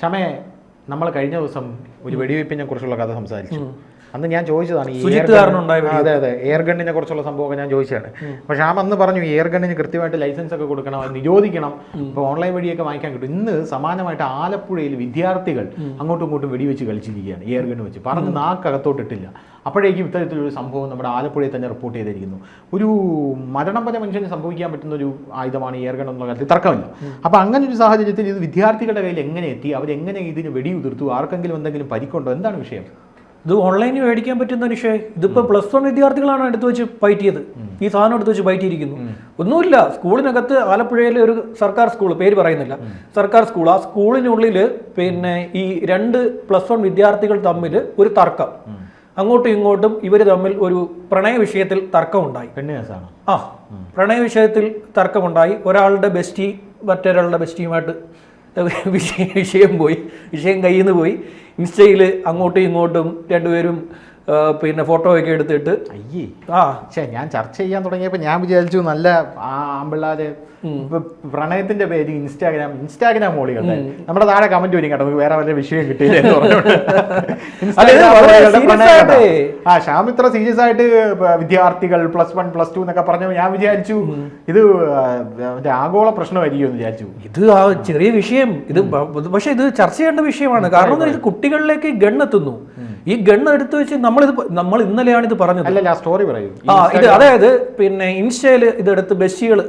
ക്ഷമേ നമ്മൾ കഴിഞ്ഞ ദിവസം ഒരു വെടിവെപ്പിനെ കുറിച്ചുള്ള കഥ സംസാരിച്ചു. അന്ന് ഞാൻ ചോദിച്ചതാണ് ഈ അതെ അതെ. എയർ ഗണ്ണിനെ കുറിച്ചുള്ള സംഭവമൊക്കെ ഞാൻ ചോദിച്ചതാണ്. പക്ഷെ ആ അന്ന് പറഞ്ഞു എയർ ഗണ്ണിന് കൃത്യമായിട്ട് ലൈസൻസ് ഒക്കെ കൊടുക്കണം നിരോധിക്കണം. ഇപ്പോൾ ഓൺലൈൻ വഴിയൊക്കെ വാങ്ങിക്കാൻ കിട്ടും. ഇന്ന് സമാനമായിട്ട് ആലപ്പുഴയിൽ വിദ്യാർത്ഥികൾ അങ്ങോട്ടും ഇങ്ങോട്ടും വെടിവെച്ച് കളിച്ചിരിക്കുകയാണ് എയർ ഗണ്ണ് വെച്ച്. പറഞ്ഞ് നാക്കകത്തോട്ടിട്ടില്ല. അപ്പോഴേക്കും ഇത്തരത്തിലൊരു സംഭവം നമ്മുടെ ആലപ്പുഴയിൽ തന്നെ റിപ്പോർട്ട് ചെയ്തിരിക്കുന്നു. ഒരു മരണം വരെ മനുഷ്യന് സംഭവിക്കാൻ പറ്റുന്ന ഒരു ആയുധമാണ് എയർ ഗൺ എന്നുള്ള കാര്യത്തിൽ തർക്കമില്ല. അപ്പോൾ അങ്ങനെ ഒരു സാഹചര്യത്തിൽ ഇത് വിദ്യാർത്ഥികളുടെ കയ്യിൽ എങ്ങനെ എത്തി അവരെങ്ങനെ ഇതിന് വെടിയുതിർത്തു? ആർക്കെങ്കിലും എന്തെങ്കിലും പരിക്കുണ്ടോ? എന്താണ് വിഷയം? ഇത് ഓൺലൈനിൽ മേടിക്കാൻ പറ്റുന്ന നിഷേ ഇതിപ്പോ പ്ലസ് വൺ വിദ്യാർത്ഥികളാണ് എടുത്തു വെച്ച് പയറ്റിയത്. ഈ സാധനം എടുത്തു വെച്ച് പയറ്റിയിരിക്കുന്നു. ഒന്നുമില്ല സ്കൂളിനകത്ത് ആലപ്പുഴയിലെ ഒരു സർക്കാർ സ്കൂൾ പേര് പറയുന്നില്ല. സർക്കാർ സ്കൂൾ ആ സ്കൂളിനുള്ളിൽ പിന്നെ ഈ രണ്ട് പ്ലസ് വൺ വിദ്യാർത്ഥികൾ തമ്മിൽ ഒരു തർക്കം. അങ്ങോട്ടും ഇങ്ങോട്ടും ഇവർ തമ്മിൽ ഒരു പ്രണയ വിഷയത്തിൽ തർക്കമുണ്ടായി. ആ പ്രണയ വിഷയത്തിൽ തർക്കമുണ്ടായി. ഒരാളുടെ ബെസ്റ്റി മറ്റൊരാളുടെ ബെസ്റ്റിയുമായിട്ട് വിഷയം വിഷയം പോയി വിഷയം കയ്യിൽ നിന്ന് പോയി. ഇൻസ്റ്റയിൽ അങ്ങോട്ടും ഇങ്ങോട്ടും രണ്ടുപേരും പിന്നെ ഫോട്ടോ ഒക്കെ എടുത്തിട്ട്. അയ്യേ. ആ. പക്ഷേ ഞാൻ ചർച്ച ചെയ്യാൻ തുടങ്ങിയപ്പോൾ ഞാൻ വിചാരിച്ചു നല്ല ആമ്പിള്ളാര് പ്രണയത്തിന്റെ പേര് ഇൻസ്റ്റാഗ്രാം ഇൻസ്റ്റാഗ്രാം മോളികൾ നമ്മുടെ താഴെ കമന്റ് വരും കേട്ടോ വേറെ വല്ല വിഷയം കിട്ടിയില്ല. ആ ശ്യാം ഇത്ര സീരിയസ് ആയിട്ട് വിദ്യാർത്ഥികൾ പ്ലസ് വൺ പ്ലസ് ടു എന്നൊക്കെ പറഞ്ഞു ഞാൻ വിചാരിച്ചു ഇത് ആഗോള പ്രശ്നമായിരിക്കും എന്ന് വിചാരിച്ചു. ഇത് ആ ചെറിയ വിഷയം. ഇത് പക്ഷെ ഇത് ചർച്ച ചെയ്യേണ്ട വിഷയമാണ്. കാരണം കുട്ടികളിലേക്ക് ഗണ്ണെത്തുന്നു ഈ ഗൺ എടുത്തു വെച്ച് നമ്മളിത് നമ്മൾ ഇന്നലെയാണ് ഇത് പറഞ്ഞത്. സ്റ്റോറി പറയൂ. ആ ഇത് അതായത് പിന്നെ ഇൻസ്റ്റയിൽ ഇതെടുത്ത് ബെസ്റ്റികൾ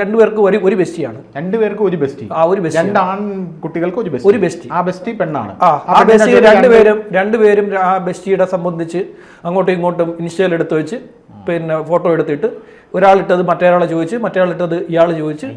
രണ്ടുപേർക്ക് ഒരു ഒരു ബെസ്റ്റിയാണ് രണ്ടുപേർക്കും ഒരു ബെസ്റ്റി ആ ഒരു ബെസ്റ്റി രണ്ട് ആൺ കുട്ടികൾക്ക് ഒരു ബെസ്റ്റി ഒരു ബെസ്റ്റി ആ ബെസ്റ്റി പെണ്ണാണ്. ആ ബെസ്റ്റി രണ്ട് രണ്ടുപേരും രണ്ടുപേരും ആ ബെസ്റ്റിയുടെ സംബന്ധിച്ച് അങ്ങോട്ടും ഇങ്ങോട്ടും ഇൻസ്റ്റയിൽ എടുത്തു വെച്ച് പിന്നെ ഫോട്ടോ എടുത്തിട്ട് ഒരാളിട്ടത് മറ്റേയാളെ ചോദിച്ച് മറ്റേയാളിട്ടത് ഇയാൾ ചോദിച്ച്.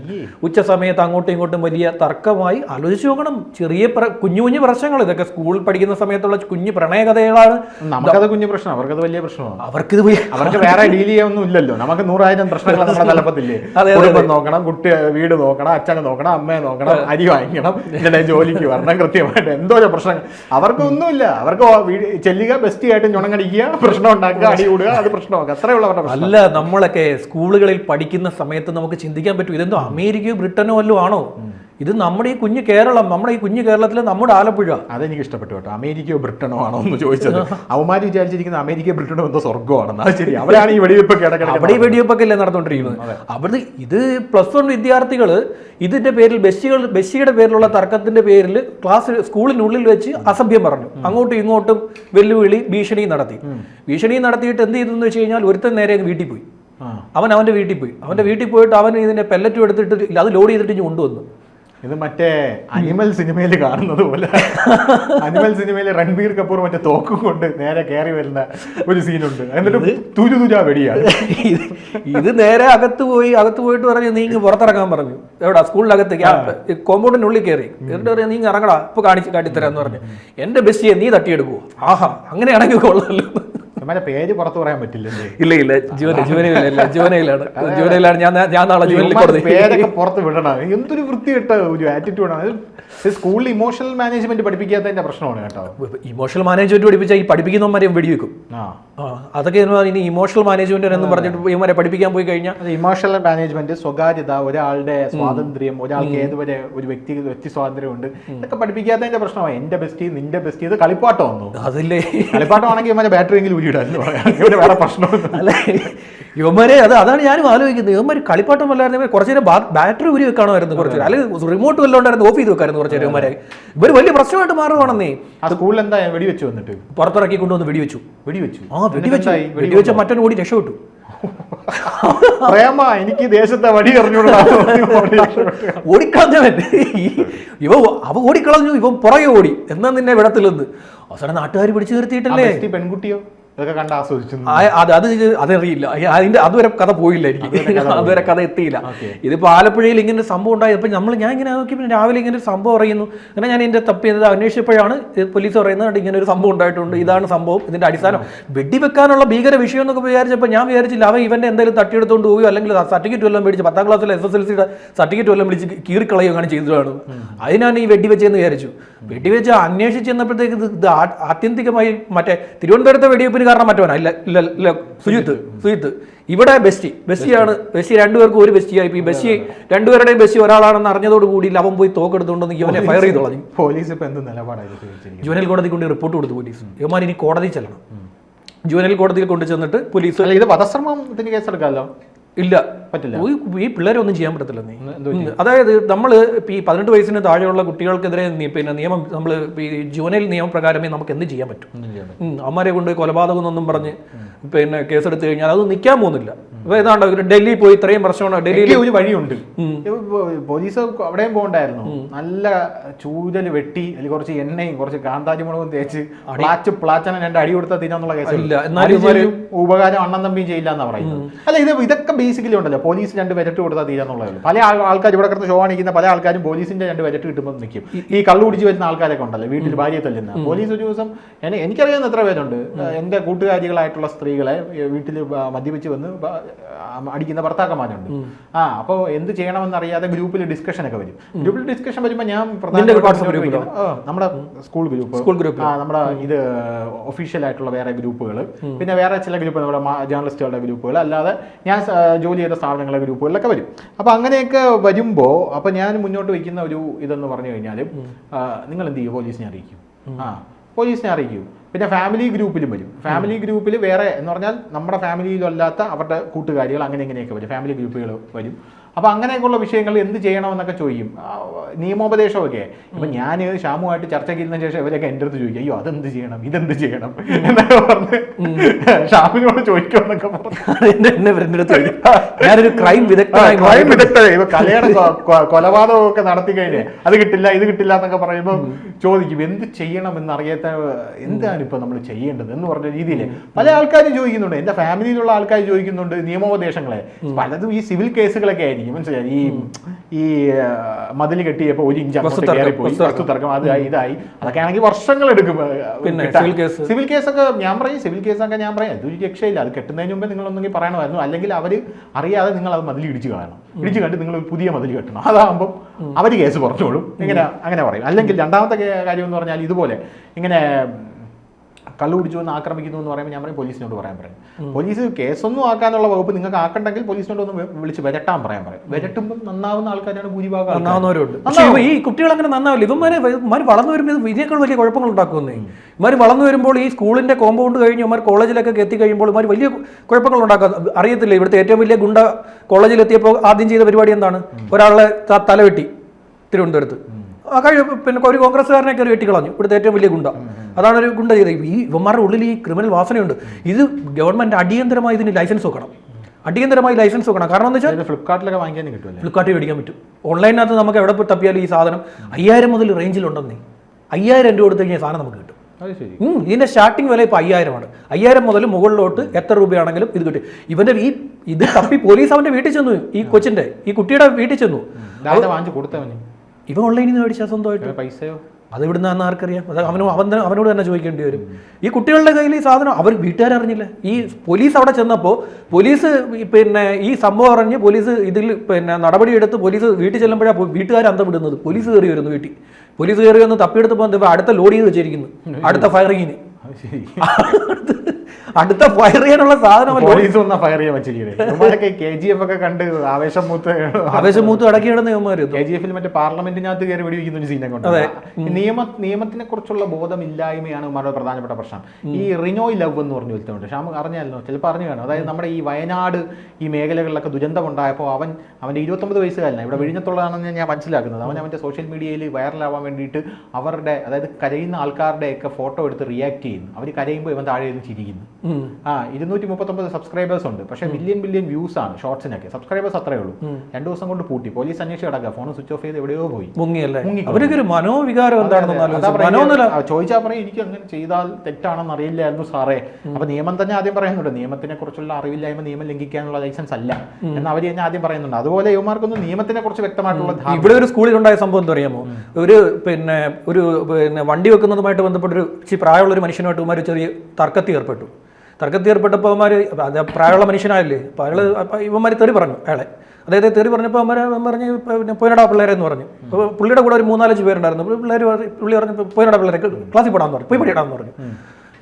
ഉച്ച സമയത്ത് അങ്ങോട്ടും ഇങ്ങോട്ടും വലിയ തർക്കമായി ആലോചിച്ച് നോക്കണം. ചെറിയ പ്ര- കുഞ്ഞു കുഞ്ഞു പ്രശ്നങ്ങൾ. ഇതൊക്കെ സ്കൂളിൽ പഠിക്കുന്ന സമയത്തുള്ള കുഞ്ഞു പ്രണയകഥകളാണ്. നമുക്കത് കുഞ്ഞു പ്രശ്നം അവർക്കത് വലിയ പ്രശ്നമാണ്. അവർക്ക് പോയി അവർക്ക് വേറെ ഡീൽ ചെയ്യാനൊന്നും ഇല്ലല്ലോ നമുക്ക് നൂറായിരം പ്രശ്നങ്ങൾ നമ്മുടെ തലപ്പത്തില്ലേ? അതെ, കുടുംബം നോക്കണം കുട്ടി വീട് നോക്കണം അച്ഛനെ നോക്കണം അമ്മയെ നോക്കണം അരി വാങ്ങിക്കണം ഇങ്ങനെ ജോലിക്ക് വരണം കൃത്യമായിട്ട് എന്തോരോ പ്രശ്നം അവർക്കൊന്നുമില്ല. അവർക്ക് ചെല്ലുക ബെസ്റ്റ് ആയിട്ട് ഞുണങ്ങടിക്കുക പ്രശ്നം ഉണ്ടാക്കുക അടി കൂടുക അത് പ്രശ്നമാക്കുക അത്രയുള്ള അല്ല നമ്മളൊക്കെ സ്കൂളുകളിൽ പഠിക്കുന്ന സമയത്ത് നമുക്ക് ചിന്തിക്കാൻ പറ്റും ഇതെന്തോ അമേരിക്കയോ ബ്രിട്ടനോ അല്ലോ ആണോ? ഇത് നമ്മുടെ ഈ കുഞ്ഞു കേരളം നമ്മുടെ ഈ കുഞ്ഞു കേരളത്തിൽ നമ്മുടെ ആലപ്പുഴ. അതെനിക്ക് ഇഷ്ടപ്പെട്ടു കേട്ടോ. അമേരിക്കയോ ബ്രിട്ടനോ ആണോ എന്ന് ചോദിച്ചത്. അവന്മാർ വിചാരിച്ചിരിക്കുന്ന അമേരിക്കയോ ബ്രിട്ടനോ എന്തോ സ്വർഗമാണെന്ന്. അത് ശരി അവരാണ് ഈ വെടിവെപ്പൊക്കെ അവിടെ ഈ വെടിവെപ്പൊക്കെ അല്ലേ നടന്നുകൊണ്ടിരിക്കുന്നത്. അവിടെ ഇത് പ്ലസ് വൺ വിദ്യാർത്ഥികൾ ഇതിന്റെ പേരിൽ ബസ്സികൾ ബസ്സിയുടെ പേരിലുള്ള തർക്കത്തിന്റെ പേരിൽ ക്ലാസ് സ്കൂളിനുള്ളിൽ വെച്ച് അസഭ്യം പറഞ്ഞു. അങ്ങോട്ടും ഇങ്ങോട്ടും വെല്ലുവിളി ഭീഷണി നടത്തി. ഭീഷണി നടത്തിയിട്ട് എന്ത് ചെയ്തെന്ന് വെച്ച് കഴിഞ്ഞാൽ ഒരുത്തൻ നേരെ വീട്ടിൽ പോയി. അവൻ അവന്റെ വീട്ടിൽ പോയി. അവന്റെ വീട്ടിൽ പോയിട്ട് അവൻ ഇതിന്റെ പെല്ലറ്റും എടുത്തിട്ട് അത് ലോഡ് ചെയ്തിട്ട് ഇനി കൊണ്ടുവന്നു. ഇത് മറ്റേ അനിമൽ സിനിമയിൽ കാണുന്നത് പോലെ. അനിമൽ സിനിമയിൽ രൺബീർ കപൂർ മറ്റേ തോക്കും കൊണ്ട് നേരെ കയറി വരുന്ന ഒരു സീനുണ്ട്. എന്നിട്ട് തുരു തുരാ വെടിയാണ്. ഇത് നേരെ അകത്ത് പോയി അകത്ത് പോയിട്ട് പറഞ്ഞു നീ ഇങ്ങ് പുറത്തിറങ്ങാൻ പറഞ്ഞു. എവിടെ? സ്കൂളിനകത്തേക്ക്. കോമ്പൗണ്ടിനുള്ളിൽ കയറി എന്നിട്ട് പറയാം നീ ഇങ്ങ് ഇറങ്ങടാ. ഇപ്പൊ കാണിച്ച് കാട്ടിത്തരാന്ന് പറഞ്ഞു. എന്റെ ബെസ്റ്റിയെ നീ തട്ടിയെടുക്കുവോ? ആഹാ അങ്ങനെയാണെങ്കിൽ കൊള്ളാമല്ലോ മറ്റേ പേര് പുറത്തു പറയാൻ പറ്റില്ലല്ലേ ഇല്ല ഇല്ല. ജുവന ജുവനയിലല്ല. ജുവനയിലാണ്. ജുവനയിലാണ് ഞാൻ ഞാൻ നാളെ ജുവനിൽ പേരൊക്കെ പുറത്ത് വിടണം. എന്തൊരു വൃത്തിയിട്ട ഒരു ആറ്റിറ്റ്യൂഡാണ് സ്കൂളിൽ ഇമോഷണൽ മാനേജ്മെന്റ് പഠിപ്പിക്കാത്തതിന്റെ പ്രശ്നമാണ് കേട്ടോ. ഇമോഷണൽ മാനേജ്മെന്റ് പഠിപ്പിച്ചാൽ ഈ പഠിപ്പിക്കുന്നവന്മാരെയും വെടിവെക്കും. അതൊക്കെ ഇനി ഇമോഷണൽ മാനേജ്മെന്റ് എന്ന് പറഞ്ഞിട്ട് ഇവരെ പഠിപ്പിക്കാൻ പോയി കഴിഞ്ഞാൽ ഇമോഷണൽ മാനേജ്മെന്റ് സ്വകാര്യത ഒരാളുടെ സ്വാതന്ത്ര്യം ഒരാൾക്ക് ഏതുവരെ ഒരു വ്യക്തി വ്യക്തി സ്വാതന്ത്ര്യമുണ്ട് ഇതൊക്കെ പഠിപ്പിക്കാത്തതിന്റെ പ്രശ്നമാണ്. എന്റെ ബെസ്റ്റ് നിന്റെ ബെസ്റ്റ് ഇത് കളിപ്പാട്ടം വന്നു അതില്ലേ? കളിപ്പാട്ടമാണെങ്കിൽ ബാറ്ററി എങ്കിലും ഇവിടെ വേറെ പ്രശ്നമൊന്നും അല്ല യുവന്മാരെ അത് അതാണ് ഞാനും ആലോചിക്കുന്നത്. യുവന്മാർ കളിപ്പാട്ടം വല്ലായിരുന്നു. കുറച്ചു നേരം ബാറ്ററി ഉരി വെക്കണമായിരുന്നു കുറച്ച് അല്ലെങ്കിൽ റിമോട്ട് വല്ലോണ്ടായിരുന്നു ഓഫ് ചെയ്ത് വെക്കായിരുന്നു കുറച്ച് നേരം യുവമാരെ ഇവർ വലിയ പ്രശ്നമായിട്ട് മാറുവാണെന്നേ. ആ സ്കൂളിൽ എന്താ വെടിവെച്ച് വന്നിട്ട്? പുറത്തിറക്കി കൊണ്ടുവന്ന് വെടിവെച്ചു. വെടിവെച്ചു? ആ വെടിവെച്ചു. വെടി വെടിവെച്ച മറ്റൊരു കൂടി രക്ഷപ്പെട്ടു. പ്രേമ എനിക്ക് ദേശത്തെ വടി ഓടിക്കളഞ്ഞവൻ. ഇവ അവ ഓടിക്കളഞ്ഞു ഇവൻ പുറകെ ഓടി. എന്നാ നിന്നെ വിടത്തില്ലെന്ന്. അവസാനം നാട്ടുകാർ പിടിച്ചു നിർത്തിയിട്ടല്ലേ? പെൺകുട്ടിയോ? ഇതൊക്കെ കണ്ട് ആസ്വദിച്ചു അത് അത് അതറിയില്ല. അതിന്റെ അതുവരെ കഥ പോയില്ല എനിക്ക് അതുവരെ കഥ എത്തിയില്ല. ഇതിപ്പോ ആലപ്പുഴയിൽ ഇങ്ങനെ ഒരു സംഭവം ഉണ്ടായപ്പോൾ നമ്മൾ ഞാൻ ഇങ്ങനെ നോക്കിയപ്പോൾ രാവിലെ ഇങ്ങനെ ഒരു സംഭവം അറിയുന്നു. അങ്ങനെ ഞാൻ എന്റെ തപ്പി ചെയ്തത് അന്വേഷിച്ചപ്പോഴാണ് പോലീസ് പറയുന്നത് ഇങ്ങനെ ഒരു സംഭവം ഉണ്ടായിട്ടുണ്ട്. ഇതാണ് സംഭവം. ഇതിന്റെ അടിസ്ഥാനം വെടിവെക്കാനുള്ള ഭീകര വിഷയം എന്നൊക്കെ വിചാരിച്ചപ്പോൾ ഞാൻ വിചാരിച്ചില്ല അവ ഇവന്റെ എന്തെങ്കിലും തട്ടിയെടുത്തുകൊണ്ട് പോവുകയോ അല്ലെങ്കിൽ സർട്ടിഫിക്കറ്റ് വല്ലതും മേടിച്ച് പത്താം ക്ലാസ്സിലെ എസ് എസ് എൽ സിയുടെ സർട്ടിഫിക്കറ്റ് വല്ലതും വിളിച്ച് കീറിക്കളയോ അങ്ങനെ ചെയ്തതാണ്. അതിനാണ് ഈ വെടിവെച്ചെന്ന് വിചാരിച്ചു. വെടിവെച്ച് അന്വേഷിച്ച് ചെന്നപ്പോഴത്തേക്ക് ഇത് ആത്യന്തികമായി മറ്റേ തിരുവനന്തപുരത്തെ വെടിവെപ്പിന് കാരണം മറ്റവനാ. ഇല്ല ഇല്ല ഇല്ല. സുജിത്ത് സുജിത്ത്. ഇവിടെ ബെസ്റ്റി ബെസ്റ്റിയാണ് ബെസ്റ്റി രണ്ടുപേർക്കും ഒരു ബെസ്റ്റിയായി ഈ ബെസ്റ്റി രണ്ടുപേരുടെയും ബെസ്റ്റി ഒരാളാണെന്ന് അറിഞ്ഞതോട് കൂടി അവൻ പോയി തോക്കെടുത്തുകൊണ്ടെന്ന് ഇവനെ ഫയർ ചെയ്ത് കളഞ്ഞു. പോലീസ് ഇപ്പൊ എന്ത് നിലപാടായി സ്വീകരിച്ചിരിക്കുന്നത് ജുവനൽ കോടതി കൊണ്ട് റിപ്പോർട്ട് കൊടുത്തു പോലീസ്. ഇവന്മാർ ഇനി കോടതി ചെല്ലണം. ജുവനൽ കോടതിയിൽ കൊണ്ടു ചെന്നിട്ട് പോലീസ് ഇത് വധശ്രമത്തിന് കേസെടുക്കാമല്ലോ. ഇല്ല. പറ്റില്ല. ഈ- ഈ പിള്ളേരെ ഒന്നും ചെയ്യാൻ പറ്റത്തില്ല നീ. അതായത് നമ്മൾ ഈ പതിനെട്ട് വയസ്സിന് താഴെയുള്ള കുട്ടികൾക്കെതിരെ പിന്നെ നിയമം നമ്മൾ ഈ ജുവനൽ നിയമപ്രകാരമേ നമുക്ക് എന്ത് ചെയ്യാൻ പറ്റും. അമ്മമാരെ കൊണ്ട് കൊലപാതകം എന്നൊന്നും പറഞ്ഞ് പിന്നെ കേസെടുത്ത് കഴിഞ്ഞാൽ അത് നിൽക്കാൻ പോകുന്നില്ല. ഇപ്പൊ ഏതാണ്ട് ഡൽഹി പോയി ഇത്രയും പ്രശ്നമാണ് ഡൽഹിയിൽ ഒരു വഴിയുണ്ട്. പോലീസ് അവിടെയും പോകണ്ടായിരുന്നു. നല്ല ചൂതൽ വെട്ടി അല്ലെങ്കിൽ കുറച്ച് എണ്ണയും കുറച്ച് കാന്താരി മുളകും തേച്ച് പ്ലാച്ച് പ്ലാച്ചനെ രണ്ട് അടി കൊടുത്താൽ തിന്നാന്നുള്ള കേസ് ഉപകാരം അണ്ണൻ തമ്പിയും ചെയ്യില്ല എന്നാ പറയുന്നത്. അല്ല ഇത് ഇതൊക്കെ ബേസിക്കലി ഉണ്ടല്ലോ പോലീസ് രണ്ട് വിരട്ട് കൊടുത്താൽ തീരാന്നുള്ളത്. പല ആൾ- ആൾക്കാർ ഇവിടെ കിടന്ന് ഷോ കാണിക്കുന്ന പല ആൾക്കാരും പോലീസിന്റെ രണ്ട് വിരട്ട് കിട്ടുമ്പോൾ നിൽക്കും ഈ കള്ളു കുടിച്ച് വരുന്ന ആൾക്കാരൊക്കെ ഉണ്ടല്ലോ വീട്ടിൽ ഭാര്യയെ തല്ലുന്ന. പോലീസ് ഒരു ദിവസം എനിക്കറിയാവുന്ന എത്ര പേരുണ്ട്. എന്റെ കൂട്ടുകാരികളായിട്ടുള്ള സ്ത്രീകളെ വീട്ടിൽ മദ്യപിച്ച് വന്ന് അടിക്കുന്ന ഭർത്താക്കന്മാരുണ്ട്. ആ അപ്പോൾ എന്ത് ചെയ്യണമെന്ന് അറിയാതെ ഗ്രൂപ്പിൽ ഡിസ്കഷൻ ഒക്കെ വരും ഗ്രൂപ്പിൽ ഡിസ്കഷൻ വരുമ്പോൾ ഞാൻ? നമ്മുടെ സ്കൂൾ ഗ്രൂപ്പ്. സ്കൂൾ ഗ്രൂപ്പ് ആ നമ്മുടെ ഇത് ഒഫീഷ്യൽ ആയിട്ടുള്ള വേറെ ഗ്രൂപ്പുകൾ. പിന്നെ വേറെ ചില ഗ്രൂപ്പ് നമ്മുടെ ജേർണലിസ്റ്റുകളുടെ ഗ്രൂപ്പുകൾ. അല്ലാതെ ഞാൻ ജോലി ചെയ്ത സ്ഥാപനങ്ങളുടെ ഗ്രൂപ്പുകളിലൊക്കെ വരും. അപ്പോൾ അങ്ങനെയൊക്കെ വരുമ്പോ അപ്പോൾ ഞാൻ മുന്നോട്ട് വയ്ക്കുന്ന ഒരു ഇതെന്ന് പറഞ്ഞു കഴിഞ്ഞാൽ നിങ്ങൾ എന്ത് ചെയ്യും? പോലീസിനെ അറിയിക്കും. ആ പോലീസിനെ അറിയിക്കും. പിന്നെ ഫാമിലി ഗ്രൂപ്പിലും വരും. ഫാമിലി ഗ്രൂപ്പിൽ വേറെ എന്ന് പറഞ്ഞാൽ നമ്മുടെ ഫാമിലിയിലല്ലാത്ത അവരുടെ കൂട്ടുകാരികൾ അങ്ങനെ ഇങ്ങനെയൊക്കെ വരും. ഫാമിലി ഗ്രൂപ്പുകൾ വരും. അപ്പോൾ അങ്ങനെയൊക്കെയുള്ള വിഷയങ്ങൾ എന്ത് ചെയ്യണമെന്നൊക്കെ ചോദിക്കും. നിയമോപദേശമൊക്കെ. ഇപ്പം ഞാൻ ഷാമുമായിട്ട് ചർച്ച ചെയ്യുന്ന ശേഷം ഇവരൊക്കെ എന്റെ അടുത്ത് ചോദിക്കും അയ്യോ അതെന്ത് ചെയ്യണം? ഇതെന്ത് ചെയ്യണം? എന്നൊക്കെ പറഞ്ഞ് ഷാമിനോട് ചോദിക്കുമെന്നൊക്കെ പറഞ്ഞു. ഞാനൊരു ക്രൈം വിദഗ്ധനായി ക്രൈം ഇപ്പൊ കലയുടെ കൊലപാതകമൊക്കെ നടത്തി കഴിഞ്ഞേ അത് കിട്ടില്ല ഇത് കിട്ടില്ല എന്നൊക്കെ പറയുമ്പോൾ ചോദിക്കും എന്ത് ചെയ്യണം എന്ന് അറിയാത്ത എന്താണ് ഇപ്പോൾ നമ്മൾ ചെയ്യേണ്ടത് എന്ന് പറഞ്ഞ രീതിയിൽ പല ആൾക്കാരും ചോദിക്കുന്നുണ്ട്. എന്റെ ഫാമിലിയിലുള്ള ആൾക്കാർ ചോദിക്കുന്നുണ്ട് നിയമോപദേശങ്ങളെ. പലതും ഈ സിവിൽ കേസുകളൊക്കെ ആയിരിക്കും മനസ്സിലായി? ഈ ഈ മതിൽ കെട്ടിയപ്പോൾ ഒരു ഇഞ്ച് അങ്ങോട്ട് കയറിപ്പോയി. വസ്തു തർക്കം അതായി ഇതായി. അതൊക്കെ ആണെങ്കിൽ വർഷങ്ങൾ എടുക്കും. Civil case. സിവിൽ കേസൊക്കെ ഞാൻ പറയും സിവിൽ കേസൊക്കെ ഞാൻ പറയും. അതൊരു രക്ഷയില്ല. അത് കെട്ടുന്നതിന് മുമ്പേ നിങ്ങൾ ഒന്നെങ്കിൽ പറയണമായിരുന്നു. അല്ലെങ്കിൽ അവർ അറിയാതെ നിങ്ങൾ അത് മതിൽ ഇടിച്ചു കാണണം ഇടിച്ചു കണ്ട് നിങ്ങൾ ഒരു പുതിയ മതിൽ കെട്ടണം. അതാകുമ്പോൾ അവർ കേസ് പറഞ്ഞോളും ഇങ്ങനെ അങ്ങനെ പറയും. അല്ലെങ്കിൽ രണ്ടാമത്തെ കാര്യം എന്ന് പറഞ്ഞാൽ ഇതുപോലെ ഇങ്ങനെ കള്ളു കുടിച്ചു വന്ന് ആക്രമിക്കുന്നു എന്ന് പറയുമ്പോൾ ഞാൻ പറയും പോലീസിനോട് പറയാൻ പറയും. പോലീസ് കേസൊന്നും ആക്കാനുള്ള വകുപ്പ് നിങ്ങൾക്ക് ആക്കണ്ടെങ്കിൽ പോലീസിനോട് ഒന്ന് വിളിച്ച് വരട്ടാൻ പറയാൻ പറയും. വരട്ടുമ്പോൾ നന്നാവുന്ന ആൾക്കാരാണ് ഭൂരിഭാഗം. നന്നാവുന്നവരുണ്ട്. ഈ കുട്ടികൾ അങ്ങനെ നന്നാവില്ല. ഇവന്മാരെ ഇവന്മാർ വളർന്നു വരുമ്പോൾ ഇത് ഇതിനേക്കാൾ വലിയ കുഴപ്പങ്ങൾ ഉണ്ടാക്കുന്നേ ഇവന്മാർ വളർന്നു വരുമ്പോൾ ഈ സ്കൂളിന്റെ കോമ്പൗണ്ട് കഴിഞ്ഞ് ഇവന്മാർ കോളേജിലൊക്കെ എത്തി കഴിയുമ്പോൾ ഇവന്മാർ വലിയ കുഴപ്പങ്ങൾ ഉണ്ടാക്കാൻ അറിയത്തില്ല. ഇവിടുത്തെ ഏറ്റവും വലിയ ഗുണ്ട കോളേജിലെത്തിയപ്പോൾ ആദ്യം ചെയ്ത പരിപാടി എന്താണ്? ഒരാളെ തലവെട്ടി തിരുവനന്തപുരത്ത്. ആ കഴി പിന്നെ ഒരു കോൺഗ്രസ്സുകാരനെ കയറി വെട്ടിക്കളഞ്ഞു. ഇവിടുത്തെ ഏറ്റവും വലിയ ഗുണ്ട. അതാണ് ഒരു ഗുണ്ട ചെയ്തത്. ഈ ഇവന്മാരുടെ ഉള്ളിൽ ഈ ക്രിമിനൽ വാസനയുണ്ട്. ഇത് ഗവൺമെന്റ് അടിയന്തരമായി ഇതിന് ലൈസൻസ് വെക്കണം. അടിയന്തരമായി ലൈസൻസ് വെക്കണം. കാരണം എന്താ വെച്ചാൽ ഫ്ലിപ്കാർട്ടിലൊക്കെ വാങ്ങിക്കാൻ കിട്ടും ഫ്ലിപ്കാർട്ടിൽ മേടിക്കാൻ പറ്റും. ഓൺലൈനകത്ത് നമുക്ക് എവിടെ പോയി തപ്പിയാലും ഈ സാധനം അയ്യായിരം മുതൽ റേഞ്ചിലുണ്ടെന്നേ. അയ്യായിരം രൂപ കൊടുത്തു കഴിഞ്ഞാൽ സാധനം നമുക്ക് കിട്ടും. ഇതിന്റെ സ്റ്റാർട്ടിംഗ് വില ഇപ്പോൾ അയ്യായിരമാണ്. അയ്യായിരം മുതൽ മുകളിലോട്ട് എത്ര രൂപയാണെങ്കിലും ഇത് കിട്ടും. ഇവന്റെ ഈ ഇത് തപ്പി പോലീസ് അവന്റെ വീട്ടിൽ ചെന്നു. ഈ കൊച്ചിന്റെ ഈ കുട്ടിയുടെ വീട്ടിൽ ചെന്നു. കൊടുത്തവന്? ഇവ ഓൺലൈനിൽ നിന്ന് മേടിച്ചാൽ സ്വന്തമായിട്ട്. പൈസയോ? അത് ഇവിടുന്ന് ആർക്കറിയാം. അത് അവനോ അവൻ അവനോട് തന്നെ ചോദിക്കേണ്ടി വരും. ഈ കുട്ടികളുടെ കയ്യിൽ ഈ സാധനം അവർ വീട്ടുകാരറിഞ്ഞില്ല. ഈ പോലീസ് അവിടെ ചെന്നപ്പോൾ പോലീസ് പിന്നെ ഈ സംഭവം അറിഞ്ഞ് പോലീസ് ഇതിൽ പിന്നെ നടപടിയെടുത്ത് പോലീസ് വീട്ടിൽ ചെല്ലുമ്പോഴാണ് വീട്ടുകാർ അന്തം വിടുന്നത്. പോലീസ് കയറി വരുന്നു വീട്ടിൽ. പോലീസ് കയറി വന്ന് തപ്പിയെടുത്ത് പോകുന്നത് അടുത്ത ലോഡ് ചെയ്ത് വെച്ചിരിക്കുന്നു. അടുത്ത ഫയറിങ്ങിന് അടുത്ത ഫയർ ചെയ്യാനുള്ള സാധനം പോലീസ് വന്നാ ഫയർ ചെയ്യാൻ വെച്ചിരിക്കുന്നത് കെ ജി എഫ് ഒക്കെ കണ്ട് ആവേശം മൂത്ത് ആവേശം മൂത്ത് അടക്കി ഇവന്മാർ കെ ജി എഫിൽ മറ്റേ പാർലമെന്റിനകത്ത് കയറി വെടിവെക്കുന്ന ഒരു സീനൊക്കെ ഉണ്ട്. നിയമ നിയമത്തിനെ കുറിച്ചുള്ള ബോധമില്ലായ്മയാണ് നമ്മുടെ പ്രധാനപ്പെട്ട പ്രശ്നം. ഈ റിനോയ് ലവ് എന്ന് പറഞ്ഞു വരുത്തുന്നുണ്ട് ഷാം അറിഞ്ഞാലോ ചിലപ്പോൾ അറിഞ്ഞു കാണും. അതായത് നമ്മുടെ ഈ വയനാട് ഈ മേഖലകളിലൊക്കെ ദുരന്തമുണ്ടായപ്പോൾ അവൻ അവന്റെ ഇരുപത്തൊമ്പത് വയസ്സുകാരനാണ് ഇവിടെ വിഴിഞ്ഞത്തുള്ളതാണെന്ന് ഞാൻ മനസ്സിലാക്കുന്നത്. അവൻ അവന്റെ സോഷ്യൽ മീഡിയയിൽ വൈറലാവാൻ വേണ്ടിയിട്ട് അവരുടെ അതായത് കരയുന്ന ആൾക്കാരുടെയൊക്കെ ഫോട്ടോ എടുത്ത് റിയാക്ട് ചെയ്യുന്നു. അവർ കരയുമ്പോൾ ഇവൻ താഴെ ഇരുന്ന് ചിരിക്കുന്നു. ആ ഇരുന്നൂറ്റി മുപ്പത്തൊമ്പത് സബ്സ്ക്രൈബേഴ്സ് ഉണ്ട്. പക്ഷെ മില്യൺ ബില്യൺ വ്യൂസ് ആണ് ഷോർട്സിനൊക്കെ സബ്സ്ക്രൈബേഴ്സ് അത്രേ ഉള്ളൂ. രണ്ടു ദിവസം കൊണ്ട് പൂട്ടി. പോലീസ് അന്വേഷിച്ച് കിടക്കുക. ഫോൺ സ്വിച്ച് ഓഫ് ചെയ്ത് എവിടെയോ പോയി. മുങ്ങിയല്ലേ. അവരൊക്കെ ഒരു മനോവികാരം എന്താണെന്ന് ചോദിച്ചാൽ പറയും എനിക്ക് അങ്ങനെ ചെയ്താൽ തെറ്റാണെന്ന് അറിയില്ലായിരുന്നു സാറേ. അപ്പൊ നിയമം തന്നെ ആദ്യം പറയുന്നുണ്ട്. നിയമത്തിനെ കുറിച്ചുള്ള അറിവില്ലായ്മ നിയമം ലംഘിക്കാനുള്ള ലൈസൻസ് അല്ല. എന്ന് അവർ തന്നെ ആദ്യം പറയുന്നുണ്ട്. അതുപോലെ യുവമാർക്കൊന്നും നിയമത്തിനെ കുറിച്ച് വ്യക്തമായിട്ടുള്ള ഇവിടെ ഒരു സ്കൂളിൽ ഉണ്ടായ സംഭവം എന്താ അറിയാമോ ഒരു പിന്നെ ഒരു പിന്നെ വണ്ടി വെക്കുന്നതുമായിട്ട് ബന്ധപ്പെട്ടൊരു ഇച്ചിരി പ്രായമുള്ള ഒരു മനുഷ്യനുമായിട്ട് ഇവന്മാർ ചെറിയ തർക്കത്തിൽ ഏർപ്പെട്ടു. തർക്കത്തിൽ ഏർപ്പെട്ടപ്പോൾ അവന്മാർ അത് പ്രായമുള്ള മനുഷ്യനായല്ലേ? അപ്പോൾ അയാൾ അപ്പോൾ ഇവന്മാർ തെറി പറഞ്ഞു അയാളെ. അതായത് തെറി പറഞ്ഞപ്പോൾ അവന്മാർ അവൻ പറഞ്ഞ് പിന്നെ പോയിനടാ പിള്ളേരെ എന്ന് പറഞ്ഞു. അപ്പോൾ പുള്ളിയുടെ കൂടെ ഒരു മൂന്നാലഞ്ച് പേരുണ്ടായിരുന്നു. പിള്ളേർ പുള്ളി പറഞ്ഞു പോയിനടാ പിള്ളേരെ ക്ലാസ്സിൽ പോടാന്ന് പറഞ്ഞു. പോയി പഠിക്കടാന്ന് പറഞ്ഞു.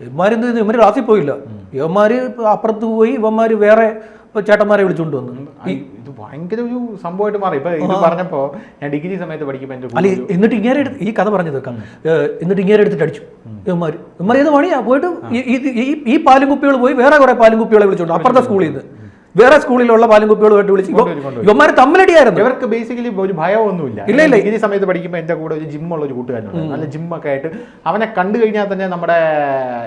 ഇവന്മാരെന്ത് ചെയ്തു? ഇവന്മാര് ക്ലാസ്സിൽ പോയില്ല. ഇവന്മാർ അപ്പുറത്ത് പോയി ഇവന്മാർ വേറെ ഇപ്പൊ ചേട്ടന്മാരെ വിളിച്ചുകൊണ്ട് വന്നു. ഇത് ഭയങ്കര ഒരു സംഭവമായിട്ട് മാറി. ഇപ്പൊ ഇത് പറഞ്ഞപ്പോ ഞാൻ ഡിഗ്രി സമയത്ത് പഠിക്കുമ്പോൾ എന്റെ അല്ല എന്നിട്ട് ഇങ്ങനെ എടുത്ത് ഈ കഥ പറഞ്ഞു തീർക്കാം എന്നിട്ട് ഇങ്ങനെ എടുത്തിട്ട് അടിച്ചു. ഇമ്മാര് ഇവന്മാർ ഏത് പണിയാ? പോയിട്ട് ഈ- ഈ- ഈ- ഈ പാലും കുപ്പികൾ പോയി വേറെ കുറെ പാലും കുപ്പികളെ വിളിച്ചോണ്ട് അപ്പുറത്തെ സ്കൂളിൽ നിന്ന്. വേറെ സ്കൂളിലുള്ള പാലും കുപ്പികളുമായിട്ട് വിളിച്ച്. ഇവന്മാര് തമ്മിലടിയായിരുന്നു. ഇവർക്ക് ബേസിക്കലി ഒരു ഭയമൊന്നുമില്ല. ഇല്ല, ഇല്ല. ഡിഗ്രി സമയത്ത് പഠിക്കുമ്പോൾ എന്റെ കൂടെ ഒരു ജിമ്മുള്ള ഒരു കൂട്ടുകാരനുണ്ട്. നല്ല ജിമ്മൊക്കെ ആയിട്ട് അവനെ കണ്ടു കഴിഞ്ഞാൽ തന്നെ നമ്മുടെ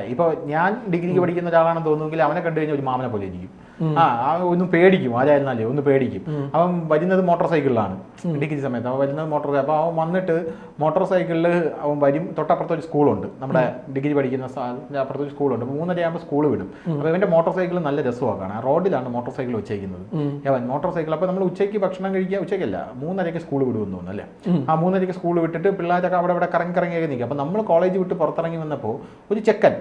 ഇപ്പൊ ഞാൻ ഡിഗ്രിക്ക് പഠിക്കുന്ന ഒരാളാണെന്ന് തോന്നുമെങ്കിൽ അവനെ കണ്ടു കഴിഞ്ഞാൽ ഒരു മാമനെ പോലെ ഇരിക്കും. ആ ഒന്ന് പേടിക്കും ആരായിരുന്നാലേ ഒന്ന് പേടിക്കും. അവൻ വരുന്നത് മോട്ടോർ സൈക്കിളിലാണ് ഡിഗ്രി സമയത്ത്. അവൻ വരുന്നത് മോട്ടോർ അപ്പോൾ അവൻ വന്നിട്ട് മോട്ടോർ സൈക്കിളിൽ അവൻ വരും. തൊട്ടപ്പുറത്ത് ഒരു സ്കൂളുണ്ട്. നമ്മുടെ ഡിഗ്രി പഠിക്കുന്ന സ്ഥലത്തിന്റെ അപ്പുറത്ത് ഒരു സ്കൂളുണ്ട്. മൂന്നരയാകുമ്പോൾ സ്കൂൾ വിടും. അപ്പോൾ ഇവന്റെ മോട്ടോർ സൈക്കിൾ നല്ല രസമാണ് കാണാൻ. റോഡിലാണ് മോട്ടോർ സൈക്കിൾ വെച്ചേക്കുന്നത്. അവൻ മോട്ടോർ സൈക്കിൾ അപ്പോൾ നമ്മൾ ഉച്ചയ്ക്ക് ഭക്ഷണം കഴിക്കുക ഉച്ചയ്ക്കല്ല മൂന്നരയ്ക്ക് സ്കൂൾ വിടുമെന്ന് തോന്നുന്നു അല്ലേ? ആ മൂന്നരയ്ക്ക് സ്കൂൾ വിട്ടിട്ട് പിള്ളേരൊക്കെ അവിടെ ഇവിടെ കറങ്ങി കറങ്ങിയൊക്കെ നിൽക്കുക അപ്പോൾ നമ്മൾ കോളേജ് വിട്ട് പുറത്തിറങ്ങി വന്നപ്പോൾ ഒരു ചെക്കൻ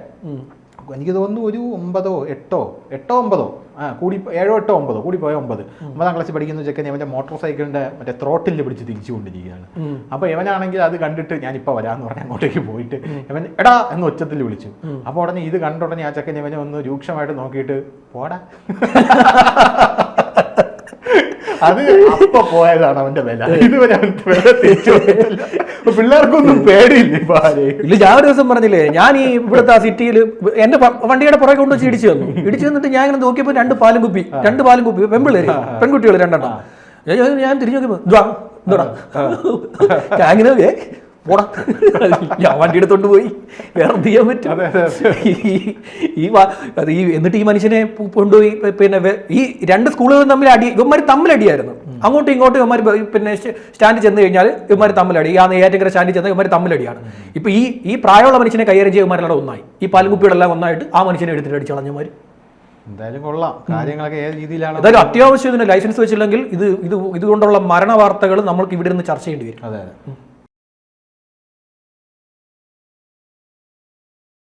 എനിക്ക് തോന്നുന്നു ഒരു ഒമ്പതോ എട്ടോ എട്ടോ ഒമ്പതോ ആ കൂടി ഏഴോ എട്ടോ ഒമ്പതോ കൂടി പോയ ഒമ്പത്. ഒമ്പതാം ക്ലാസ്സിൽ പഠിക്കുന്ന ചെക്കൻ ഇവന്റെ മോട്ടോർ സൈക്കിളിന്റെ മറ്റേ ത്രോട്ടിൽ പിടിച്ച് തിരിച്ചു കൊണ്ടിരിക്കുകയാണ് അപ്പോൾ ഇവനാണെങ്കിൽ അത് കണ്ടിട്ട് ഞാൻ ഞാനിപ്പോൾ വരാമെന്ന് പറഞ്ഞ് അങ്ങോട്ടേക്ക് പോയിട്ട് ഇവൻ എടാ എന്ന് ഒച്ചത്തിൽ വിളിച്ചു. അപ്പോൾ ഉടനെ ഇത് കണ്ട ഉടനെ ആ ചെക്കൻ ഇവനെ ഒന്ന് രൂക്ഷമായിട്ട് നോക്കിയിട്ട് പോടാ. അത് അപ്പൊ പോയതാണ് അവന്റെ വില. ഇതുവരെ അവന്റെ വില തിരിച്ചു. പിള്ളേർക്കൊന്നും പേടിയില്ല ഇപ്പൊ ഇല്ല ഞാൻ ഒരു ദിവസം പറഞ്ഞില്ലേ ഞാൻ ഈ ഇവിടുത്തെ ആ സിറ്റിയിൽ എന്റെ വണ്ടിയുടെ പുറകെ കൊണ്ടുവച്ച് ഇടിച്ചു തന്നു. ഇടിച്ചു തന്നിട്ട് ഞാൻ ഇങ്ങനെ നോക്കിയപ്പോൾ രണ്ട് പാലും കുപ്പി രണ്ട് പാലും കുപ്പി പെമ്പിള്ളേര് പെൺകുട്ടികൾ രണ്ടെണ്ണം. ഞാൻ- തിരിഞ്ഞു നോക്കിയപ്പോ. ഞാൻ ഇങ്ങനെ "ഏ, പോടാ. ഞാൻ വണ്ടി എടുത്തോണ്ട് പോയി. വേറെ ചെയ്യാൻ പറ്റും? ഈ- ഈ അത് ഈ എന്നിട്ട് ഈ മനുഷ്യനെ കൊണ്ടുപോയി പിന്നെ ഈ രണ്ട് സ്കൂളുകളും തമ്മിൽ അടി ഇവന്മാർ തമ്മിലടിയായിരുന്നു. അങ്ങോട്ടും ഇങ്ങോട്ടും ഇവന്മാർ പിന്നെ സ്റ്റ- സ്റ്റാൻഡിൽ ചെന്ന് കഴിഞ്ഞാൽ ഇവന്മാർ തമ്മിലടി. ആ നെയ്യാറ്റിങ്കര സ്റ്റാൻഡിൽ ചെന്ന് ഇവന്മാർ തമ്മിലടിയാണ്. ഇപ്പൊ ഈ ഈ പ്രായമുള്ള മനുഷ്യനെ കൈകാര്യം ചെയ്യുന്ന ഇവന്മാരെല്ലാം ഒന്നായി. ഈ പാലുകുപ്പികളെല്ലാം ഒന്നായിട്ട് ആ മനുഷ്യനെ എടുത്തിട്ട് അടിച്ചു കളഞ്ഞമാർ എന്തായാലും കൊള്ളാം. കാര്യങ്ങളൊക്കെ ഏത് രീതിയിലാണ്? എന്തായാലും അത്യാവശ്യം ഇതിന് ലൈസൻസ് വെച്ചില്ലെങ്കിൽ ഇത് ഇത് ഇതുകൊണ്ടുള്ള മരണ വാർത്തകൾ നമ്മൾക്ക് ഇവിടെ നിന്ന് ചർച്ച ചെയ്യേണ്ടി വരും. അതെ അതെ.